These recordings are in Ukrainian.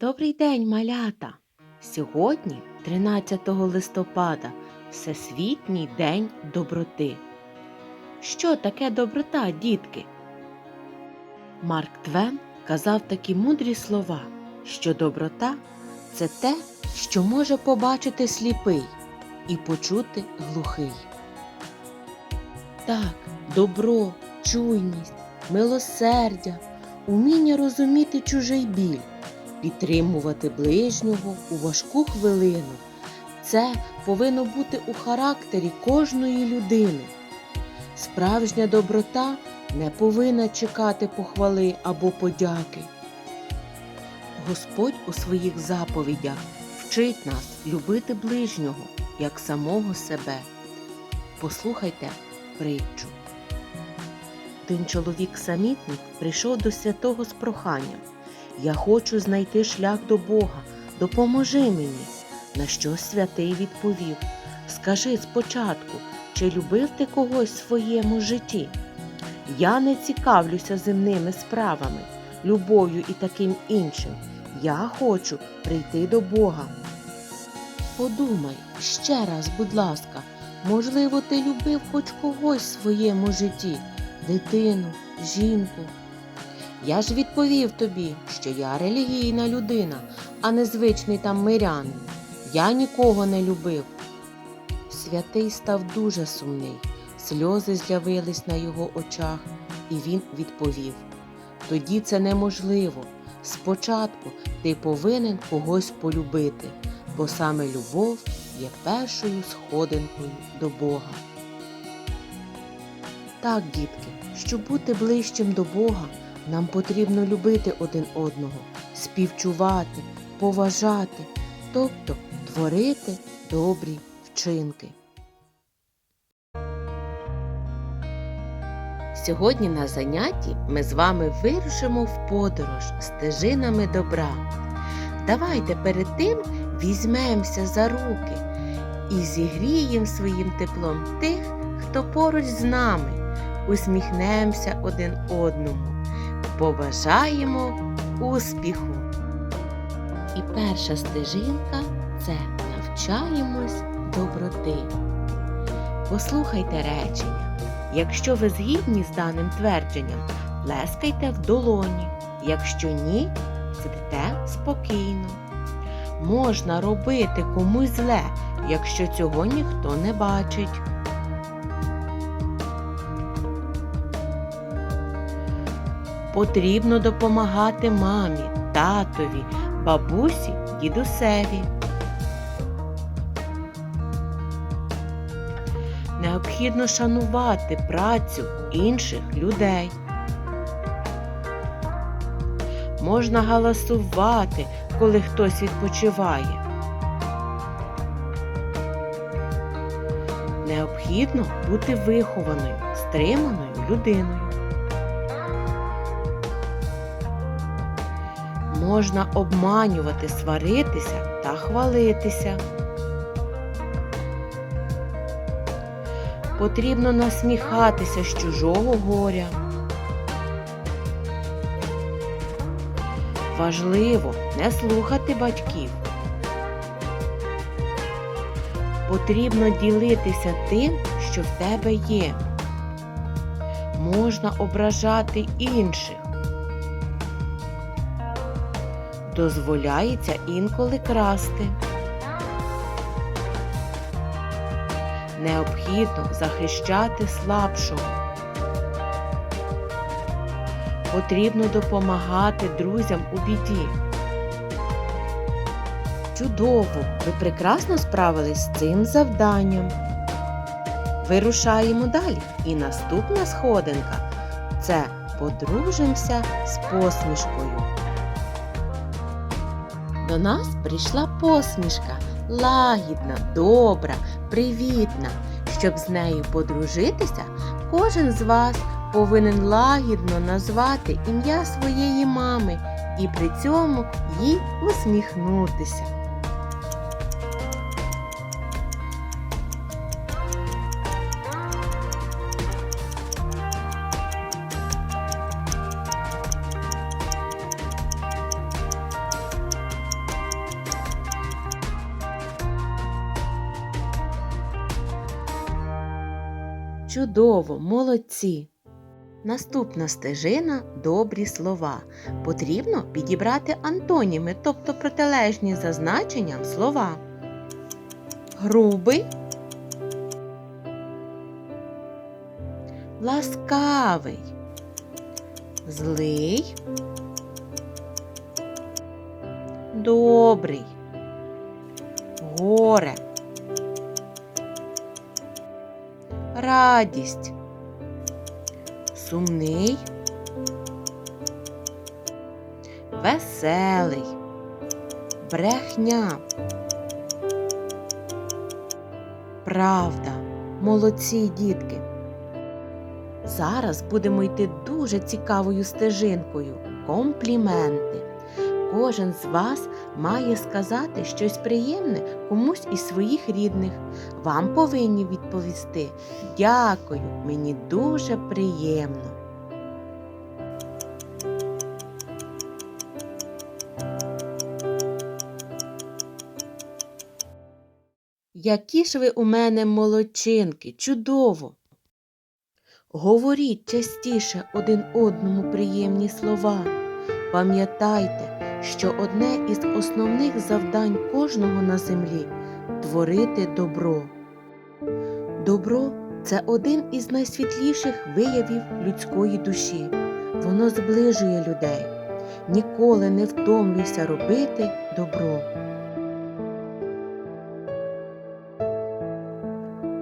Добрий день, малята! Сьогодні, 13 листопада, Всесвітній день доброти. Що таке доброта, дітки? Марк Твен казав такі мудрі слова, що доброта це те, що може побачити сліпий і почути глухий. Так, добро, чуйність, милосердя, уміння розуміти чужий біль підтримувати ближнього у важку хвилину. Це повинно бути у характері кожної людини. Справжня доброта не повинна чекати похвали або подяки. Господь у своїх заповідях вчить нас любити ближнього як самого себе. Послухайте притчу. Один чоловік самітник прийшов до святого з проханням. Я хочу знайти шлях до Бога. Допоможи мені. На що святий відповів Скажи спочатку, чи любив ти когось в своєму житті? Я не цікавлюся земними справами, любов'ю і таким іншим. Я хочу прийти до Бога. Подумай ще раз, будь ласка, можливо, ти любив хоч когось в своєму житті, дитину, жінку. Я ж відповів тобі, що я релігійна людина, а не звичний там мирянин. Я нікого не любив. Святий став дуже сумний, сльози з'явились на його очах, і він відповів тоді це неможливо. Спочатку ти повинен когось полюбити, бо саме любов є першою сходинкою до Бога. Так, дітки, щоб бути ближчим до Бога. Нам потрібно любити один одного, співчувати, поважати, тобто творити добрі вчинки. Сьогодні на занятті ми з вами вирушимо в подорож стежинами добра. Давайте перед тим візьмемося за руки і зігріємо своїм теплом тих, хто поруч з нами, усміхнемося один одному побажаємо успіху. І перша стежинка це навчаємось доброти. Послухайте речення. Якщо ви згідні з даним твердженням, плескайте в долоні. Якщо ні, сидите спокійно. Можна робити комусь зле, якщо цього ніхто не бачить. Потрібно допомагати мамі, татові, бабусі, дідусеві. Необхідно шанувати працю інших людей. Можна галасувати, коли хтось відпочиває. Необхідно бути вихованою, стриманою людиною. Можна обманювати, сваритися та хвалитися. Потрібно насміхатися з чужого горя. Важливо не слухати батьків. Потрібно ділитися тим, що в тебе є. Можна ображати інших. Дозволяється інколи красти. Необхідно захищати слабшого. Потрібно допомагати друзям у біді. Чудово! Ви прекрасно справились з цим завданням. Вирушаємо далі. І наступна сходинка це подружимося з посмішкою. До нас прийшла посмішка, лагідна, добра, привітна. Щоб з нею подружитися, кожен з вас повинен лагідно назвати ім'я своєї мами і при цьому їй усміхнутися. Чудово, молодці! Наступна стежина добрі слова. Потрібно підібрати антоніми, тобто протилежні за значенням слова. Грубий, ласкавий, злий, добрий, горе, радість, сумний, веселий, брехня. Правда, молодці дітки. Зараз будемо йти дуже цікавою стежинкою. Компліменти. Кожен з вас має сказати щось приємне комусь із своїх рідних. Вам повинні відповісти Дякую, мені дуже приємно. Які ж ви у мене молодчинки, чудово! Говоріть частіше один одному приємні слова. Пам'ятайте, що одне із основних завдань кожного на землі творити добро. Добро це один із найсвітліших виявів людської душі. Воно зближує людей. Ніколи не втомлюйся робити добро.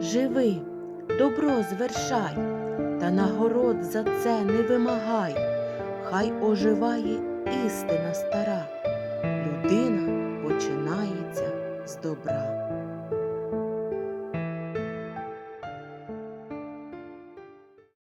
Живи, добро звершай, та нагород за це не вимагай, хай оживає істина стара.